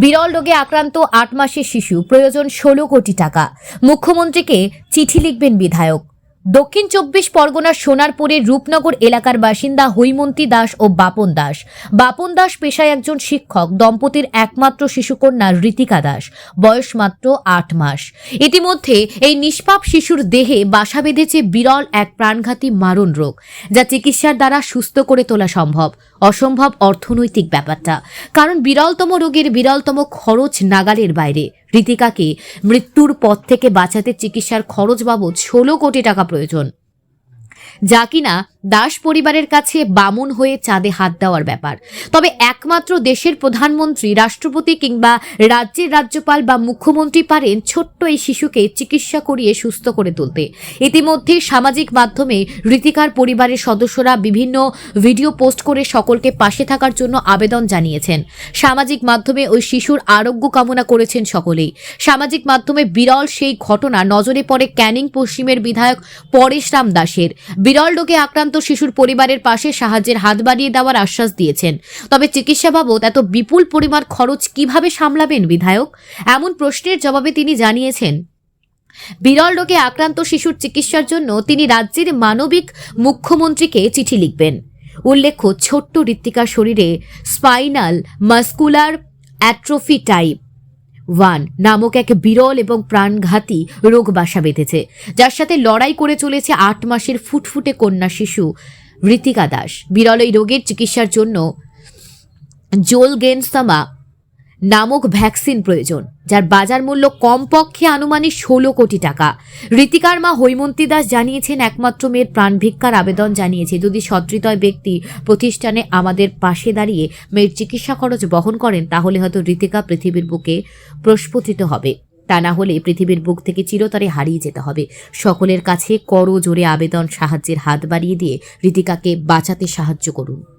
বিরল রোগে আক্রান্ত আট মাসের শিশু, প্রয়োজন ষোলো কোটি টাকা। মুখ্যমন্ত্রীকে চিঠি লিখবেন বিধায়ক। দক্ষিণ চব্বিশ পরগনার সোনারপুরের রূপনগর এলাকার বাসিন্দা হৈমন্তী দাস ও বাপন দাস। বাপন দাস পেশায় একজন শিক্ষক, দম্পতির একমাত্র শিশুকন্যা ঋতিকা দাস। বয়স মাত্র আট মাস। ইতিমধ্যে এই নিষ্পাপ শিশুর দেহে বাসা বেঁধেছে বিরল এক প্রাণঘাতী মারণ রোগ, যা চিকিৎসার দ্বারা সুস্থ করে তোলা সম্ভব। অসম্ভব অর্থনৈতিক ব্যাপারটা। কারণ বিরলতম রোগের বিরলতম খরচ নাগালের বাইরে। ঋতিকাকে মৃত্যুর পথ থেকে বাঁচাতে চিকিৎসার খরচ বাবদ ষোলো কোটি টাকা প্রয়োজন। যা কিনা দাস পরিবারের কাছে বামুন হয়ে চাঁদে হাত দেওয়ার ব্যাপার। তবে একমাত্র দেশের প্রধানমন্ত্রী, রাষ্ট্রপতি কিংবা রাজ্যের রাজ্যপাল বা মুখ্যমন্ত্রী পারেন ছোট্ট এই শিশুকে চিকিৎসা করিয়ে সুস্থ করে তুলতে। ইতিমধ্যে সামাজিক মাধ্যমে ঋতিকার পরিবারের সদস্যরা বিভিন্ন ভিডিও পোস্ট করে সকলকে পাশে থাকার জন্য আবেদন জানিয়েছেন। সামাজিক মাধ্যমে ওই শিশুর আরোগ্য কামনা করেছেন সকলেই। সামাজিক মাধ্যমে বিরল সেই ঘটনা নজরে পড়ে ক্যানিং পশ্চিমের বিধায়ক পরেশ রাম দাসের। বিরল রোগে আক্রান্ত শিশুর পরিবারের পাশে সাহায্যের হাত বাড়িয়ে দেওয়ার আশ্বাস দিয়েছেন। তবে চিকিৎসা বাবদ এত বিপুল পরিমাণ খরচ কীভাবে সামলাবেন বিধায়ক? এমন প্রশ্নের জবাবে তিনি জানিয়েছেন বিরল রোগে আক্রান্ত শিশুর চিকিৎসার জন্য তিনি রাজ্যের মানবিক মুখ্যমন্ত্রীকে চিঠি লিখবেন। উল্লেখ্য, ছোট্ট ঋত্বিকার শরীরে spinal muscular atrophy type. One নামক এক বিরল এবং প্রাণঘাতী রোগ বাসা বেঁধেছে, যার সাথে লড়াই করে চলেছে আট মাসের ফুটফুটে কন্যা শিশু ঋতিকা দাস। বিরল এই রোগের চিকিৎসার জন্য জোলগেনসামা নামক ভ্যাকসিন প্রয়োজন, যার বাজার মূল্য কমপক্ষে আনুমানিক ষোলো কোটি টাকা। ঋতিকার মা হৈমন্তী দাস জানিয়েছেন, একমাত্র মেয়ের প্রাণভিক্ষার আবেদন জানিয়েছে। যদি সদৃদয় ব্যক্তি প্রতিষ্ঠানে আমাদের পাশে দাঁড়িয়ে মেয়ের চিকিৎসা খরচ বহন করেন, তাহলে হয়তো ঋতিকা পৃথিবীর বুকে প্রস্ফুটিত হবে। তা না হলে পৃথিবীর বুক থেকে চিরতরে হারিয়ে যেতে হবে। সকলের কাছে করো জোরে আবেদন সাহায্যের হাত বাড়িয়ে দিয়ে ঋতিকাকে বাঁচাতে সাহায্য করুন।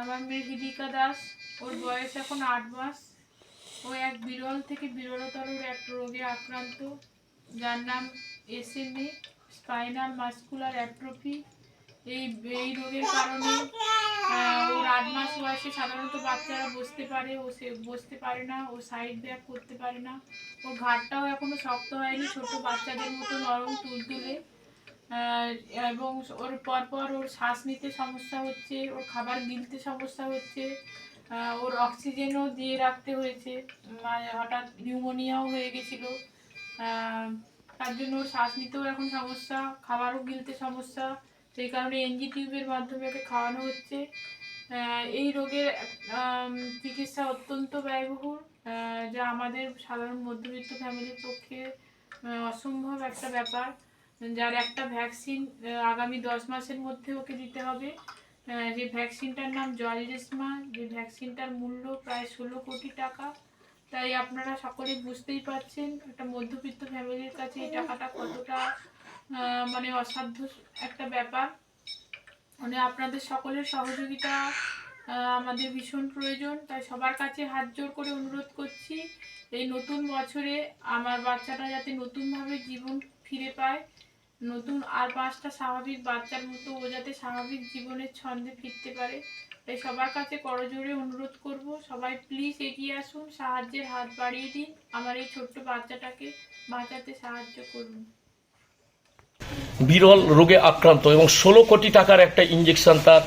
আমার মেয়ে হৃদিকা দাস, ওর বয়স এখন আট মাস। ও এক বিরল থেকে বিরলতর এক রোগে আক্রান্ত। যার নাম এসএমএ, স্পাইনাল মাস্কুলার অ্যাট্রোফি। এই এই রোগের কারণে ওর আট মাস বয়সে সাধারণত বাচ্চারা বসতে পারে, ও সে, বসতে পারে না, ও সাইড ব্যাক করতে পারে না। ওর ঘাটটাও এখনও শক্ত হয়নি ছোট বাচ্চাদের মতো নরম তুলতুলে এবং ওর পরপর ওর শ্বাস নিতে সমস্যা হচ্ছে, ওর খাবার গিলতে সমস্যা হচ্ছে ওর অক্সিজেনও দিয়ে রাখতে হয়েছে মানে হঠাৎ নিউমোনিয়াও হয়ে গেছিল। তার জন্য ওর শ্বাস নিতেও এখন সমস্যা, খাবারও গিলতে সমস্যা, সেই কারণে এনজি টিউবের মাধ্যমে ওকে খাওয়ানো হচ্ছে। এই রোগের চিকিৎসা অত্যন্ত ব্যয়বহুল। যা আমাদের সাধারণ মধ্যবিত্ত ফ্যামিলির পক্ষে অসম্ভব একটা ব্যাপার। যার একটা ভ্যাকসিন আগামী দশ মাসের মধ্যে ওকে দিতে হবে। যে ভ্যাকসিনটার নাম জলরেসমা যে ভ্যাকসিনটার মূল্য প্রায় ষোলো কোটি টাকা। তাই আপনারা সকলেই বুঝতেই পারছেন, একটা মধ্যবিত্ত ফ্যামিলির কাছে এই টাকাটা কতটা মানে অসাধ্য একটা ব্যাপার। মানে আপনাদের সকলের সহযোগিতা আমাদের ভীষণ প্রয়োজন। তাই সবার কাছে হাত জোর করে অনুরোধ করছি, এই নতুন বছরে আমার বাচ্চাটা যাতে নতুনভাবে জীবন ফিরে পায়। নতুন আর পাঁচটা স্বাভাবিক বাচ্চার মতো ও যাতে স্বাভাবিক জীবনের ছন্দে ফিরতে পারে। তাই সবার কাছে করজোরে অনুরোধ করব, সবাই প্লিজ এগিয়ে আসুন, সাহায্যের হাত বাড়িয়ে দিন, আমার এই ছোট্ট বাচ্চাটাকে বাঁচাতে সাহায্য করুন। বিরল রোগে আক্রান্ত এবং ষোলো কোটি টাকার একটা ইঞ্জেকশন তার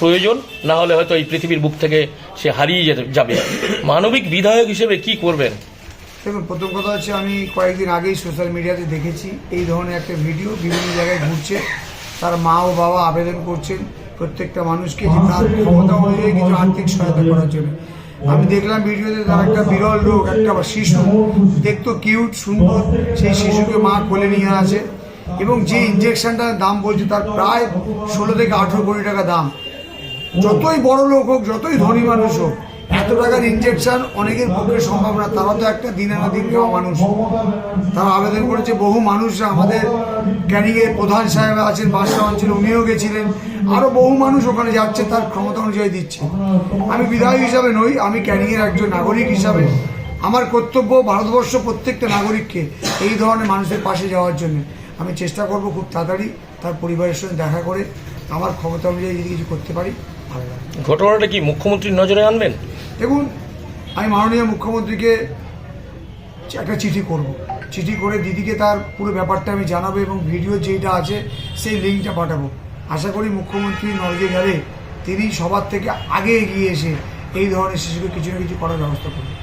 প্রয়োজন, না হলে হয়তো এই পৃথিবীর বুক থেকে সে হারিয়ে যেতে, যাবে। মানবিক বিধায়ক হিসেবে কি করবেন? দেখুন, প্রথম কথা হচ্ছে আমি কয়েকদিন আগেই সোশ্যাল মিডিয়াতে দেখেছি, এই ধরনের একটা ভিডিও বিভিন্ন জায়গায় ঘুরছে। তার মা ও বাবা আবেদন করছেন প্রত্যেকটা মানুষকে যে তার ক্ষমতা অনুযায়ী কিছু আর্থিক সহায়তা করার জন্য। আমি দেখলাম ভিডিওতে তার একটা বিরল রোগ, একটা শিশু, দেখতো কিউট, সুন্দর, সেই শিশুকে মা কোলে নিয়ে আছে এবং যে ইঞ্জেকশনটার দাম বলছে তার প্রায় ষোলো থেকে আঠেরো কোটি টাকা দাম। যতই বড় লোক হোক, যতই ধনী মানুষ হোক এত টাকার ইনজেকশন অনেকের পক্ষে সম্ভব না, তারা তো একটা দিন আনা দিন মানুষ তারা আবেদন করেছে, বহু মানুষরা আমাদের ক্যানিংয়ের প্রধান সাহেব আছেন, বাদশাহ অঞ্চল উনিও গেছিলেন। আরও বহু মানুষ ওখানে যাচ্ছে, তার ক্ষমতা অনুযায়ী দিচ্ছে। আমি বিধায়ক হিসাবে নই, আমি ক্যানিংয়ের একজন নাগরিক হিসাবে। আমার কর্তব্য ভারতবর্ষ প্রত্যেকটা নাগরিককে এই ধরনের মানুষের পাশে যাওয়ার জন্য। আমি চেষ্টা করব খুব তাড়াতাড়ি তার পরিবারের সঙ্গে দেখা করে আমার ক্ষমতা অনুযায়ী যদি কিছু করতে পারি ভালো ঘটনাটা কি মুখ্যমন্ত্রীর নজরে আনবেন? দেখুন আমি মাননীয় মুখ্যমন্ত্রীকে একটা চিঠি করব। চিঠি করে দিদিকে তার পুরো ব্যাপারটা আমি জানাব এবং ভিডিও যেটা আছে সেই লিঙ্কটা পাঠাবো। আশা করি মুখ্যমন্ত্রী নজরে গেলে তিনি সবার থেকে আগে এগিয়ে এসে এই ধরনের শিশুকে কিছু না কিছু করার ব্যবস্থা করবেন।